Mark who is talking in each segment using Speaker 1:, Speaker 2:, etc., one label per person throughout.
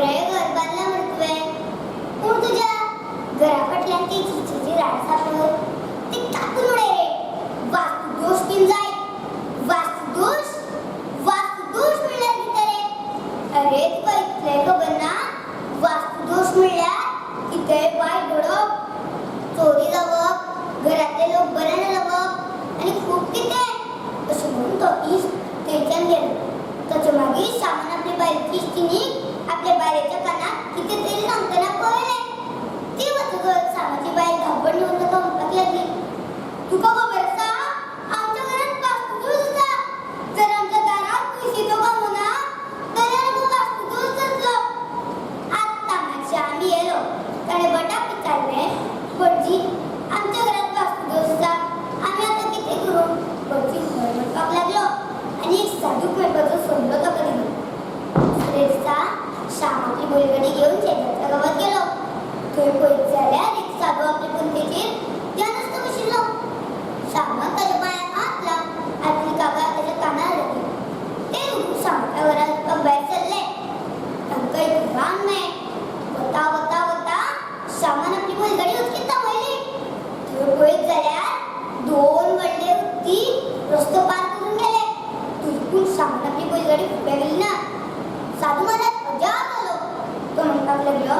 Speaker 1: वेगळे घर बांधला म्हणतोय कोण तुझ्या घराफटल्यान ती चिचीची झाड सापडलं ते टाकून उडे रे. वास्तुदोष तीन जाय. वास्तुदोष? वास्तुदोष मिळला की रे. अरे रस्तो पार करून गेले. तुझकून सांगून आपली बैलगाडी फुट्या गेली ना. साधू महाराज अजाब आलो. तो म्हणतात लागलो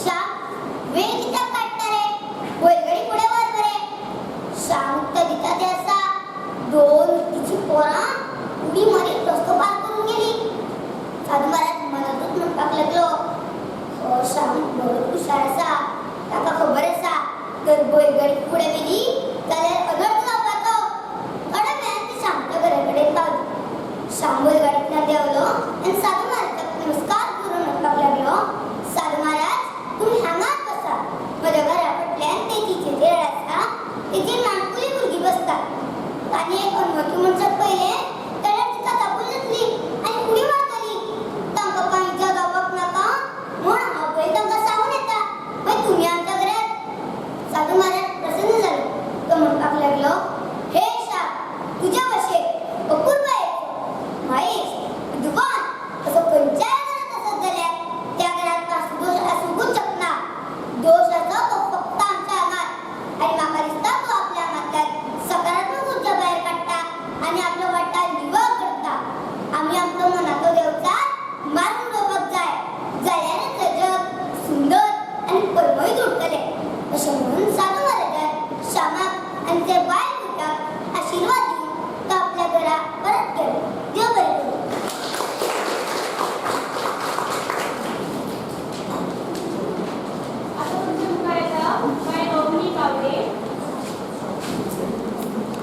Speaker 1: श्याम वेळ किता काढणार आहे बैलगाडी पुढे वर बरे श्याम उत्तर दिता ते असा. दोन तिची पोरा उडी मारी रस्त पार करून गेली. साधू महाराज मनातच म्हणपाक लागलो हो शाम बरोबर हुशार असा. ताका खबर असा. तर बैलगाडी पुढे गेली pueblo